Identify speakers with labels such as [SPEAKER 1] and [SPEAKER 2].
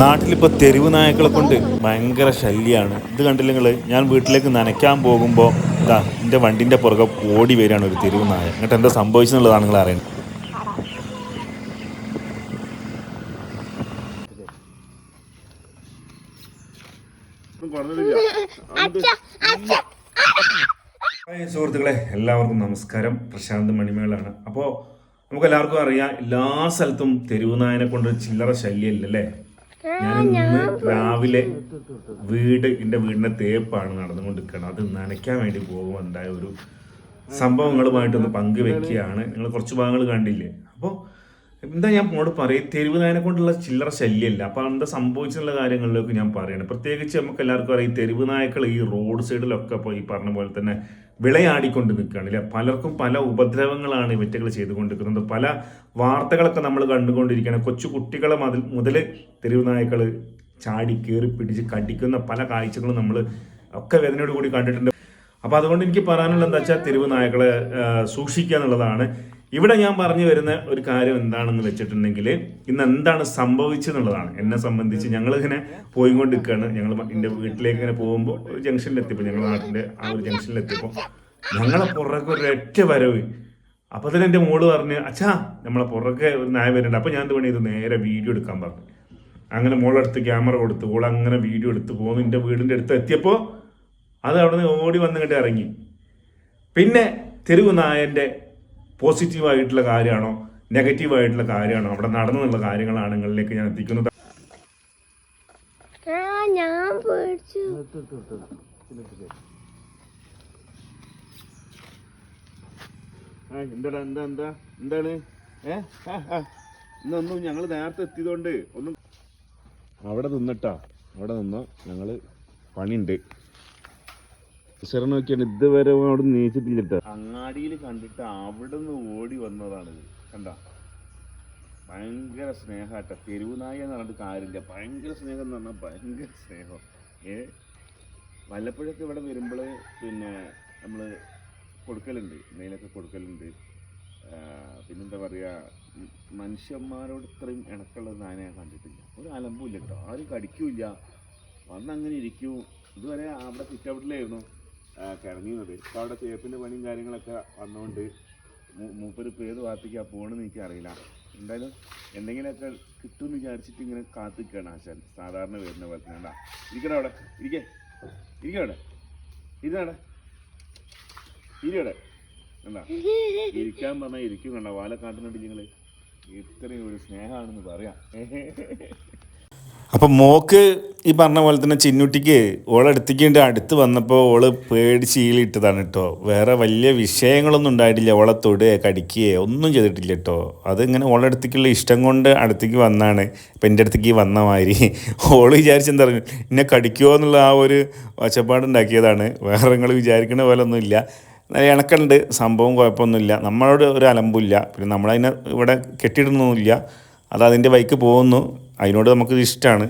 [SPEAKER 1] നാട്ടിലിപ്പോൾ തെരുവ് നായക്കളെ കൊണ്ട് ഭയങ്കര ശല്യമാണ് ഇത് കണ്ടില്ല നിങ്ങൾ ഞാൻ വീട്ടിലേക്ക് നനയ്ക്കാൻ പോകുമ്പോൾ ഇതാ എന്റെ വണ്ടിന്റെ പുറകെ ഓടി വരികയാണ് ഒരു തെരുവ് നായ. എന്നിട്ട് എന്താ സംഭവിച്ചെന്നുള്ളതാണ് നിങ്ങൾ അറിയുന്നത് സുഹൃത്തുക്കളെ എല്ലാവർക്കും നമസ്കാരം. പ്രശാന്ത് മണിമേളാണ്. അപ്പോൾ നമുക്ക് എല്ലാവർക്കും അറിയാം എല്ലാ സ്ഥലത്തും തെരുവ് നായനെ കൊണ്ട് ചില്ലറ ശല്യമില്ലല്ലേ? ഞാൻ രാവിലെ വീട് എന്റെ വീടിന്റെ തേപ്പാണ് നടന്നുകൊണ്ടിരിക്കുന്നത് അത് നനയ്ക്കാൻ വേണ്ടി പോകുമ്പോൾ ഉണ്ടായ ഒരു സംഭവങ്ങളുമായിട്ടൊന്ന് പങ്കുവെക്കുകയാണ്. നിങ്ങൾ കുറച്ച് ഭാഗങ്ങൾ കണ്ടില്ലേ? അപ്പോൾ എന്താ ഞാൻ മോട് പറയും? തെരുവ് നായനെ കൊണ്ടുള്ള ചില്ലറ ശല്യമില്ല. അപ്പോൾ എന്താ സംഭവിച്ചിട്ടുള്ള കാര്യങ്ങളിലേക്ക് ഞാൻ പറയണം. പ്രത്യേകിച്ച് നമുക്ക് എല്ലാവർക്കും അറിയാം തെരുവ് നായക്കൾ ഈ റോഡ് സൈഡിലൊക്കെ പോയി പറഞ്ഞ പോലെ തന്നെ വിളയാടിക്കൊണ്ട് നിൽക്കുകയാണ് അല്ലെ? പലർക്കും പല ഉപദ്രവങ്ങളാണ് ഇവറ്റകൾ ചെയ്തുകൊണ്ടിരിക്കുന്നത്. പല വാർത്തകളൊക്കെ നമ്മൾ കണ്ടുകൊണ്ടിരിക്കുകയാണ്. കൊച്ചു കുട്ടികളെ മുതൽ മുതൽ തെരുവ് നായക്കൾ ചാടി കയറി പിടിച്ച് കടിക്കുന്ന പല കാഴ്ചകളും നമ്മൾ ഒക്കെ വേദനയോട് കൂടി കണ്ടിട്ടുണ്ട്. അപ്പോൾ അതുകൊണ്ട് എനിക്ക് പറയാനുള്ളത് എന്താ വെച്ചാൽ തെരുവ് നായകളെ സൂക്ഷിക്കുക എന്നുള്ളതാണ്. ഇവിടെ ഞാൻ പറഞ്ഞു വരുന്ന ഒരു കാര്യം എന്താണെന്ന് വെച്ചിട്ടുണ്ടെങ്കിൽ ഇന്ന് എന്താണ് സംഭവിച്ചെന്നുള്ളതാണ്. എന്നെ സംബന്ധിച്ച് ഞങ്ങളിങ്ങനെ പോയിക്കൊണ്ടിരിക്കുകയാണ്. ഞങ്ങൾ എന്റെ വീട്ടിലേക്ക് ഇങ്ങനെ പോകുമ്പോൾ ഒരു ജംഗ്ഷനിലെത്തിയപ്പോൾ ഞങ്ങളുടെ നാട്ടിന്റെ ആ ഒരു ജംഗ്ഷനിലെത്തിയപ്പോൾ ഞങ്ങളെ പുറകെ ഒരു ഒറ്റ വരവ്. അപ്പോൾ തന്നെ എന്റെ മോൾ പറഞ്ഞ് അച്ഛാ നമ്മളെ പുറകെ ഒരു നായ വരുന്നുണ്ട്. അപ്പോൾ ഞാൻ എന്ത് പണി ഇത് നേരെ വീഡിയോ എടുക്കാൻ പറഞ്ഞു. അങ്ങനെ മോളെടുത്ത് ക്യാമറ കൊടുത്തു. ഓൾ അങ്ങനെ വീഡിയോ എടുത്ത് പോകുന്നു. എന്റെ വീടിന്റെ അടുത്ത് എത്തിയപ്പോൾ അത് അവിടെ നിന്ന് ഓടി വന്നിങ്ങോട്ട് ഇറങ്ങി. പിന്നെ തെരുവ് നായന്റെ പോസിറ്റീവായിട്ടുള്ള കാര്യമാണോ നെഗറ്റീവായിട്ടുള്ള കാര്യമാണോ അവിടെ നടന്നുള്ള കാര്യങ്ങളാണ് നിങ്ങളിലേക്ക് ഞാൻ എത്തിക്കുന്നത്?
[SPEAKER 2] ആ ഞാൻ
[SPEAKER 1] എന്താടാ എന്താ എന്താ എന്താണ്? ഏ ഇന്നൊന്നും ഞങ്ങൾ നേരത്തെ എത്തിയതുകൊണ്ട് ഒന്നും അവിടെ നിന്നിട്ടാ അവിടെ നിന്നോ ഞങ്ങൾ പണിയുണ്ട്. ഈശ്വരൻ നോക്കിയാണ് ഇതുവരെ അവിടെ നീച്ചിട്ടില്ല അങ്ങാടിയിൽ കണ്ടിട്ട് അവിടെ നിന്ന് ഓടി വന്നതാണ് കണ്ട? ഭയങ്കര സ്നേഹാട്ട തെരുവുനായി നായ എന്ന് പറഞ്ഞിട്ട് കാര്യമില്ല. ഭയങ്കര സ്നേഹം എന്ന് പറഞ്ഞാൽ ഭയങ്കര സ്നേഹം. ഏ? വല്ലപ്പോഴൊക്കെ ഇവിടെ വരുമ്പോൾ പിന്നെ നമ്മൾ കൊടുക്കലുണ്ട്. എന്തെങ്കിലുമൊക്കെ കൊടുക്കലുണ്ട്. പിന്നെന്താ പറയുക മനുഷ്യന്മാരോട് ഇത്രയും ഇണക്കുള്ള നായ ഞാൻ കണ്ടിട്ടില്ല. ഒരു അലമ്പുമില്ല കേട്ടോ. ആരും കടിക്കൂല വന്നങ്ങനെ ഇരിക്കും. ഇതുവരെ അവിടെ സിറ്റൗട്ടിലായിരുന്നു കിടങ്ങിയത് ഇപ്പോൾ അവിടെ തേപ്പിന്റെ പണിയും കാര്യങ്ങളൊക്കെ വന്നുകൊണ്ട് മൂപ്പര് ഇപ്പോൾ ഏത് ഭാഗത്തേക്കാ പോകണമെന്ന് എനിക്ക് അറിയില്ല എന്തായാലും എന്തെങ്കിലുമൊക്കെ കിട്ടുമെന്ന് വിചാരിച്ചിട്ട് ഇങ്ങനെ കാത്തിക്കുകയാണ് ആശാൻ. സാധാരണ വരുന്ന പോലെ തന്നെ. ഇരിക്കണ അവിടെ. ഇരിക്കേ. ഇരിക്കേ അവിടെ. ഇരുന്നവിടെ ഇരിയവിടെ എന്താ ഇരിക്കാൻ പറഞ്ഞാൽ ഇരിക്കും കണ്ട. വാല കാട്ടുന്നുണ്ട് നിങ്ങൾ ഇത്രയും ഒരു സ്നേഹമാണെന്ന് പറയാം. അപ്പം മോക്ക് ഈ പറഞ്ഞ പോലെ തന്നെ ചിന്നുട്ടിക്ക് ഓളെടുത്തേക്കിണ്ട് അടുത്ത് വന്നപ്പോൾ ഓൾ പേടിച്ച് ഈലിട്ടതാണ് കേട്ടോ വേറെ വലിയ വിഷയങ്ങളൊന്നും ഉണ്ടായിട്ടില്ല. ഓളെ തൊടുകയോ കടിക്കുകയോ ഒന്നും ചെയ്തിട്ടില്ല കേട്ടോ അതിങ്ങനെ ഓളടുത്തേക്കുള്ള ഇഷ്ടം കൊണ്ട് അടുത്തേക്ക് വന്നാണ്. ഇപ്പം എന്റെ അടുത്തേക്ക് വന്ന മാതിരി. ഓൾ വിചാരിച്ചെന്താ എന്നെ കടിക്കുമോ എന്നുള്ള ആ ഒരു ഒച്ചപ്പാടുണ്ടാക്കിയതാണ് വേറെ നിങ്ങൾ വിചാരിക്കുന്ന പോലെ ഒന്നുമില്ല നല്ല ഇണക്കുണ്ട് സംഭവം കുഴപ്പമൊന്നുമില്ല. നമ്മളോട് ഒരു അലമ്പില്ല പിന്നെ നമ്മളതിനെ ഇവിടെ കെട്ടിയിടുന്നൊന്നുമില്ല. അത് അതിന്റെ ബൈക്ക് പോകുന്നു. അതിനോട് നമുക്ക് ഇഷ്ടമാണ്